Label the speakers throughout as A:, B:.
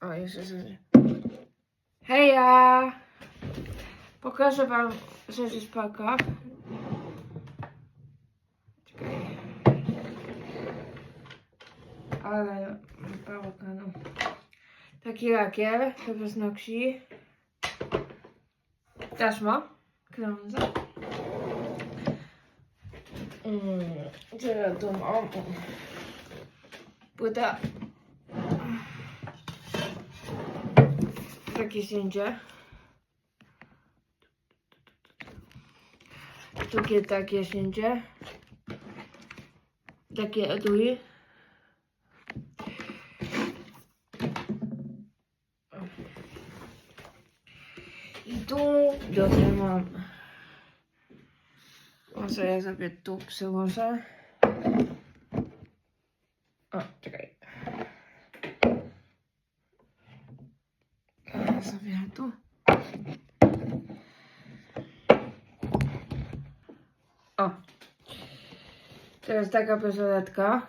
A: O, jeszcze sobie. Heja! Pokażę wam rzeczy z paka. Czekaj. Ale bałaganu. Taki lakier, to paznokci. Taśma. Krążę. Mm, co ja tu mam? Płyta. Takie zdjęcie. Takie takie zdjęcie. Takie etui. I tu tutaj mam. Może ja sobie tu przyłożę. O, czekaj. Ja sobie tu. O. To jest taka bransoletka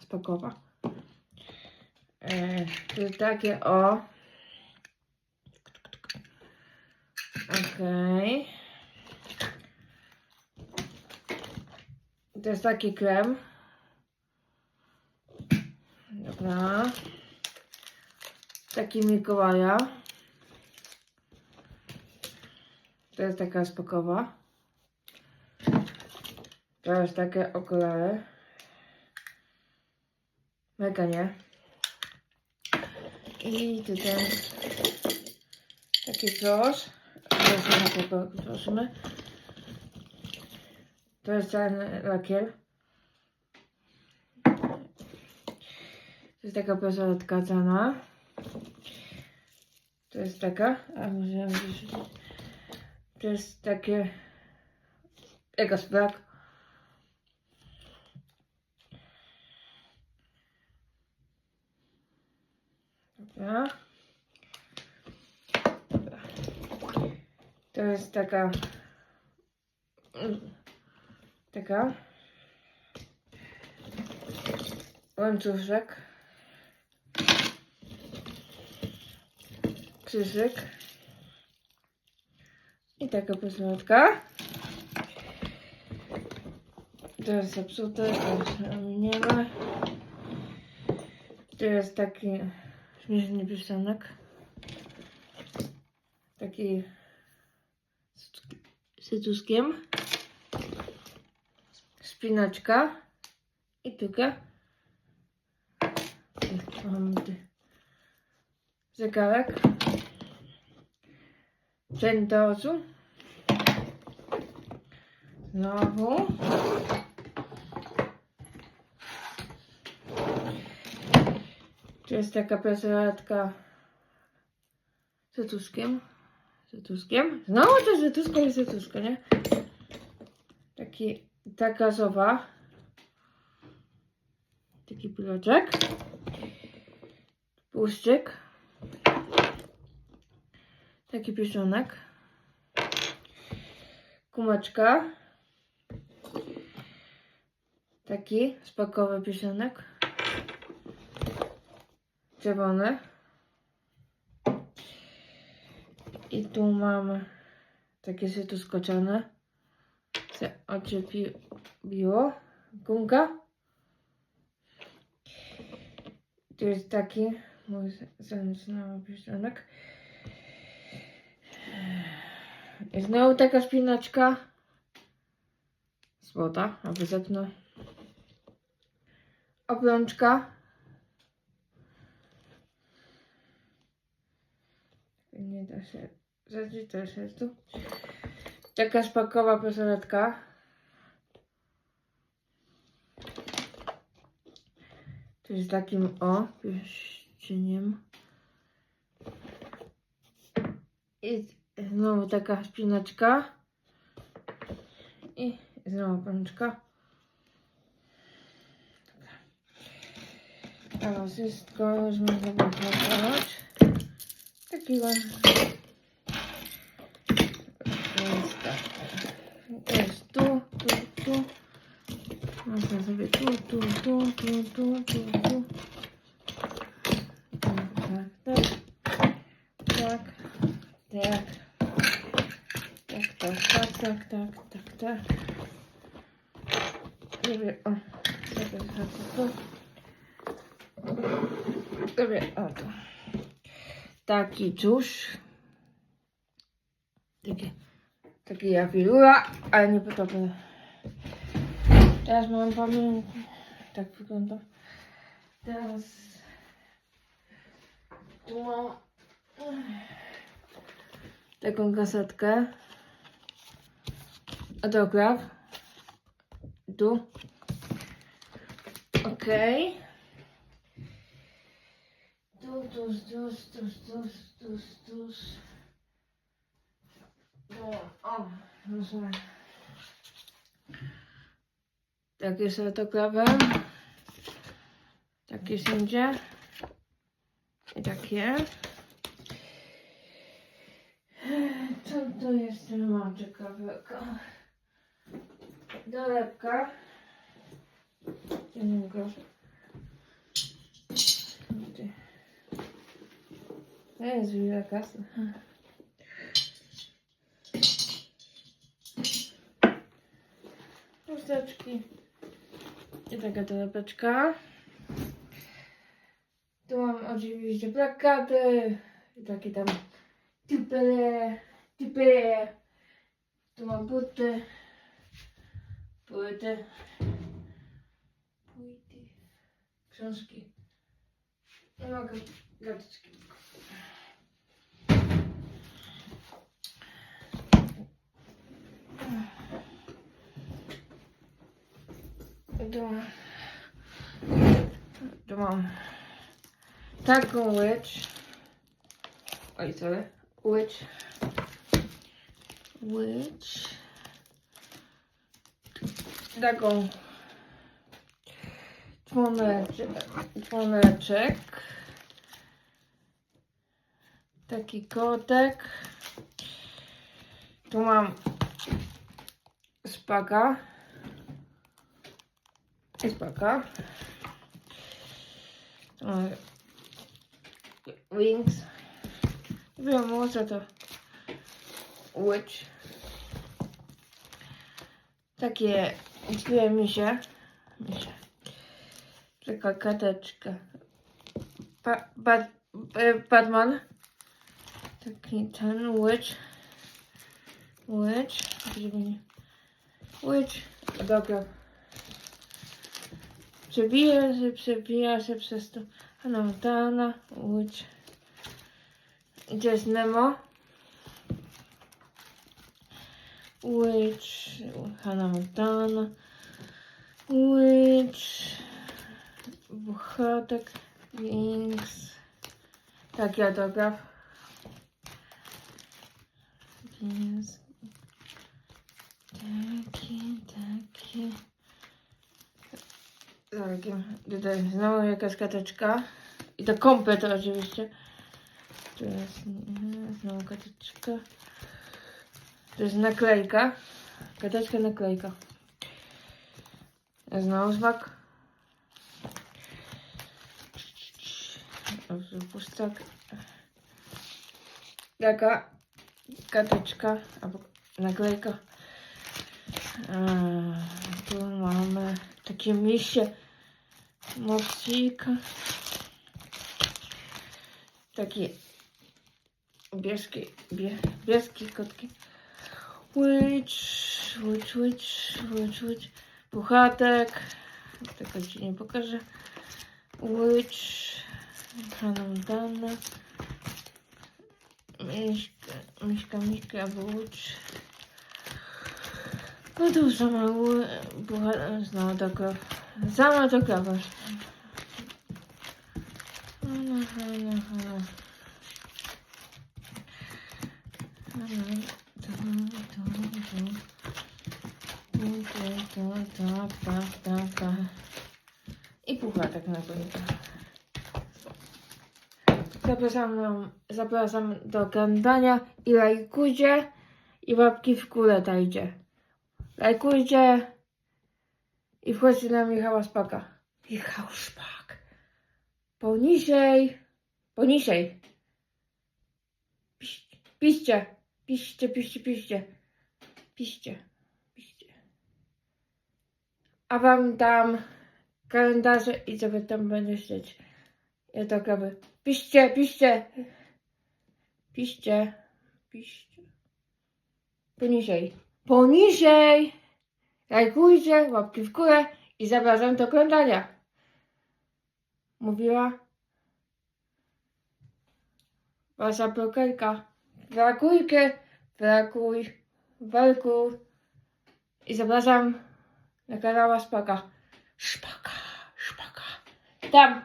A: spakowa. E, to jest takie o. Okej. To jest taki krem. Dobra. Taki Mikołaja. To jest taka spakowa. To jest takie okulary. Mega nie. I tutaj taki coś. Prosimy. To jest ten lakier. To jest taka bransoletka cena. To jest taka, a może To jest takie jego sprak. Dobra. Dobra. To jest taka taka łańcuszek krzyżyk. I taka posłodka to jest zepsute, to nie ma. To jest taki śmieszny piosenek taki z cytuskiem. Spinaczka. I tuka zegarek Centosu. Znowu. Tu jest taka prezentatka z etuskiem. Z etuskiem. Znowu to z z nie? Taki, taka gazowa. Taki piloczek. Puszczyk. Taki piesionek. Kumeczka. Taki spakowy piesionek. Czerwony. I tu mamy takie się tu skoczone. Se oczepiło. Gumka. Tu jest taki mój zanowy piesionek. I znowu taka spinaczka. Złota, aby zepnę. Obrączka. Nie da się zadzieć, też jest tu. Taka spakowa bransoletka. To jest takim o pierścieniem. I znowu taka spinaczka. I znowu pączka. To wszystko już można wypakować. Taki wam. To jest tak. To jest tu, tu, tu. Można sobie tu, tu, tu, tu, tu, tu, tu. Tak, tak. Tak. Tak, tak, tak, tak, tak. Sobie, o, zchodzę tu. Sobie, o tu. Taki. Takie, takie ja pilula, ale nie potopię. Teraz mam pamięć. Tak wygląda. Teraz tu mam taką kasetkę. Autograf. Tu. Okej. Tu, tu, tu, tu, tu, tu, tu. No, o, rozumiem. Takie z autografem. Takie wszędzie. I takie. Co to jest ten mam ciekawego? Dolewka. Nie wiem, proszę. To jest wiele kasy. Chusteczki. I taka torebeczka. Tu mam oczywiście plakaty. I takie tam typele, typele. Tu mam buty. Płyty. Płyty. Książki. I mogę mam, tu mam taką łycz. Oj, sorry. Łycz. Łycz. Taką dzwoneczek. dzwoneczek. Taki kotek. Tu mam spaka. I spaka. Wings. Wiem, może to Witch. Takie dwie misie. misie. Taka karteczka. Pa, bat, e, Batman. Taki ten. Żeby nie... Witch. Dobra. Przebija się, przebija się przez to. Hannah Montana. Witch. Gdzie jest Nemo? Witch, Hannah Montana, Witch, Bohatek, Wings, taki autograf. Wings, taki, taki. Taki, tutaj znowu jakaś karteczka. I to komplet oczywiście. Tu jest znowu karteczka. Karteczka, naklejka. Znowu znak. Pustak. Taka karteczka albo naklejka. Eee, tu mamy takie misie. Mopsika. Takie bieski, bie, bieski kotki. Witch, witch, witch, witch, witch. Puchatek. Tego ci nie pokażę. Hannah Montana. Miśka, miśka, miśka, witch. No to już sama puchatek. Znowu taka. Sama taka I puchatek na końcu. Zapraszam, zapraszam do oglądania i lajkujcie i łapki w górę dajcie. Lajkujcie i wchodźcie na Michała Spaka. Michał Szpak. Poniżej. Poniżej. Piszcie, piszcie, piszcie, piszcie. Piszcie, piszcie. A wam dam kalendarze i sobie tam będę śledzić. Ja to robię. Piszcie, piszcie. Piszcie, piszcie. Poniżej. Poniżej. Lajkujcie, łapki w górę i zapraszam do oglądania. Mówiła wasza blokerka. Brakujkę, brakuj, walkuj. I zapraszam na kanała Szpaka. Szpaka, szpaka. Tam.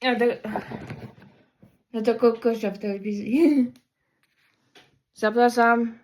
A: Ja do, no to kogoś w telewizji. Zapraszam